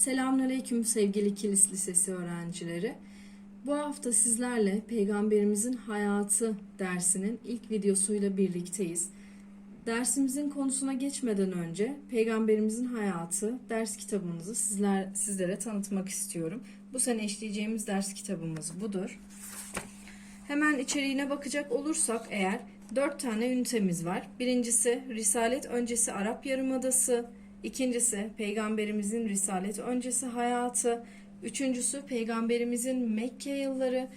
Selamünaleyküm sevgili Kilis Lisesi öğrencileri. Bu hafta sizlerle Peygamberimizin Hayatı dersinin ilk videosuyla birlikteyiz. Dersimizin konusuna geçmeden önce Peygamberimizin Hayatı ders kitabımızı sizler sizlere tanıtmak istiyorum. Bu sene işleyeceğimiz ders kitabımız budur. Hemen içeriğine bakacak olursak eğer dört tane ünitemiz var. Birincisi Risalet öncesi Arap Yarımadası, ikincisi Peygamberimizin Risalet öncesi hayatı, üçüncüsü Peygamberimizin Mekke yılları,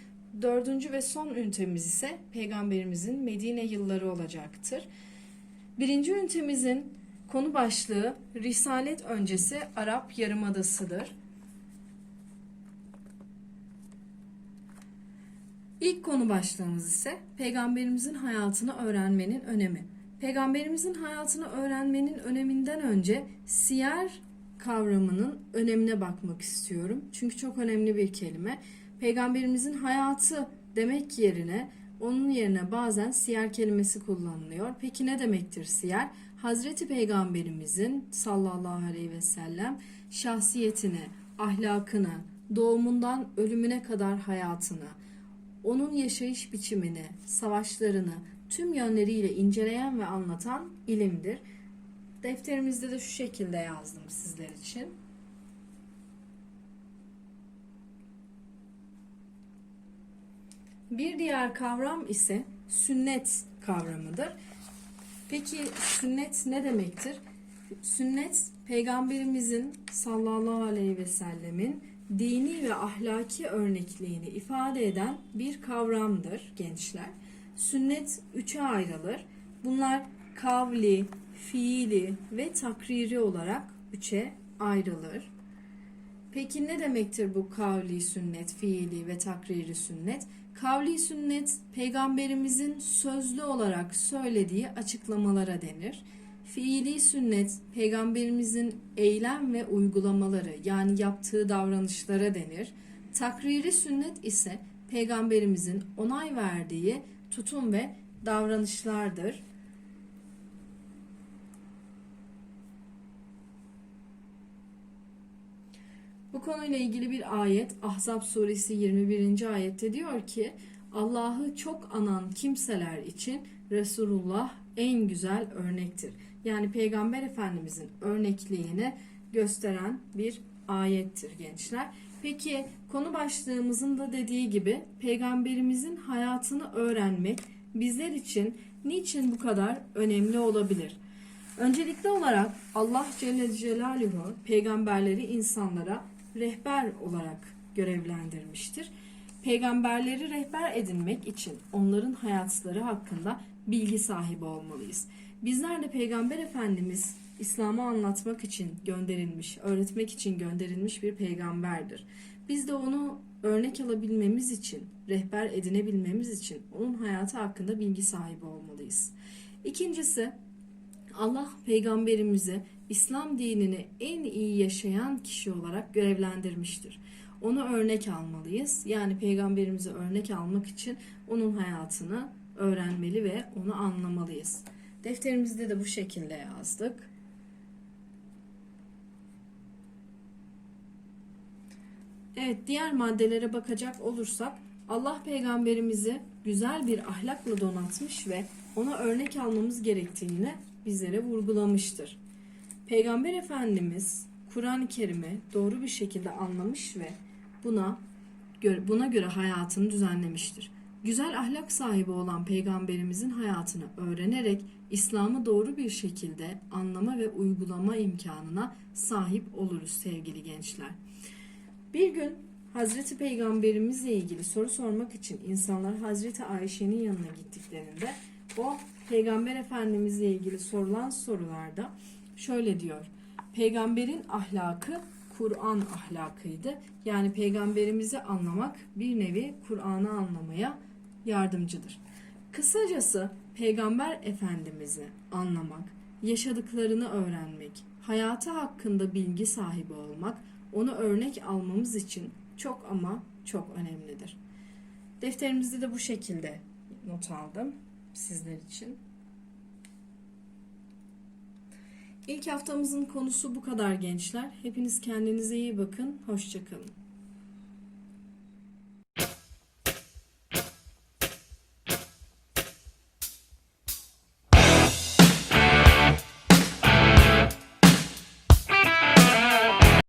dördüncü ve son ünitemiz ise Peygamberimizin Medine yılları olacaktır. Birinci ünitemizin konu başlığı Risalet öncesi Arap Yarımadası'dır. İlk konu başlığımız ise peygamberimizin hayatını öğrenmenin önemi. Peygamberimizin hayatını öğrenmenin öneminden önce siyer kavramının önemine bakmak istiyorum. Çünkü çok önemli bir kelime. Peygamberimizin hayatı demek yerine onun yerine bazen siyer kelimesi kullanılıyor. Peki ne demektir siyer? Hazreti Peygamberimizin sallallahu aleyhi ve sellem şahsiyetini, ahlakını, doğumundan ölümüne kadar hayatını, onun yaşayış biçimini, savaşlarını tüm yönleriyle inceleyen ve anlatan ilimdir. Defterimizde de şu şekilde yazdım sizler için. Bir diğer kavram ise sünnet kavramıdır. Peki sünnet ne demektir? Sünnet peygamberimizin sallallahu aleyhi ve sellemin dini ve ahlaki örnekliğini ifade eden bir kavramdır gençler. Sünnet üçe ayrılır. Bunlar kavli, fiili ve takriri olarak üçe ayrılır. Peki ne demektir bu kavli sünnet, fiili ve takriri sünnet? Kavli sünnet peygamberimizin sözlü olarak söylediği açıklamalara denir. Fiili sünnet peygamberimizin eylem ve uygulamaları yani yaptığı davranışlara denir. Takriri sünnet ise peygamberimizin onay verdiği tutum ve davranışlardır. Bu konuyla ilgili bir ayet Ahzab suresi 21. ayette diyor ki Allah'ı çok anan kimseler için Resulullah en güzel örnektir. Yani Peygamber Efendimizin örnekliğini gösteren bir ayettir gençler. Peki konu başlığımızın da dediği gibi peygamberimizin hayatını öğrenmek bizler için niçin bu kadar önemli olabilir? Öncelikli olarak Allah Celle Celaluhu peygamberleri insanlara rehber olarak görevlendirmiştir. Peygamberleri rehber edinmek için onların hayatları hakkında bilgi sahibi olmalıyız. Bizler de Peygamber Efendimiz İslam'ı anlatmak için gönderilmiş, öğretmek için gönderilmiş bir peygamberdir. Biz de onu örnek alabilmemiz için, rehber edinebilmemiz için onun hayatı hakkında bilgi sahibi olmalıyız. İkincisi, Allah peygamberimizi İslam dinini en iyi yaşayan kişi olarak görevlendirmiştir. Onu örnek almalıyız. Yani peygamberimizi örnek almak için onun hayatını öğrenmeli ve onu anlamalıyız. Defterimizde de bu şekilde yazdık. Evet, diğer maddelere bakacak olursak Allah peygamberimizi güzel bir ahlakla donatmış ve ona örnek almamız gerektiğini bizlere vurgulamıştır. Peygamber Efendimiz Kur'an-ı Kerim'i doğru bir şekilde anlamış ve buna göre, buna göre hayatını düzenlemiştir. Güzel ahlak sahibi olan peygamberimizin hayatını öğrenerek İslam'ı doğru bir şekilde anlama ve uygulama imkanına sahip oluruz sevgili gençler. Bir gün Hazreti Peygamberimizle ilgili soru sormak için insanlar Hazreti Ayşe'nin yanına gittiklerinde o Peygamber Efendimizle ilgili sorulan sorularda şöyle diyor. Peygamberin ahlakı Kur'an ahlakıydı. Yani peygamberimizi anlamak bir nevi Kur'an'ı anlamaya yardımcıdır. Kısacası peygamber efendimizi anlamak, yaşadıklarını öğrenmek, hayatı hakkında bilgi sahibi olmak, onu örnek almamız için çok ama çok önemlidir. Defterimizde de bu şekilde not aldım sizler için. İlk haftamızın konusu bu kadar gençler. Hepiniz kendinize iyi bakın. Hoşçakalın.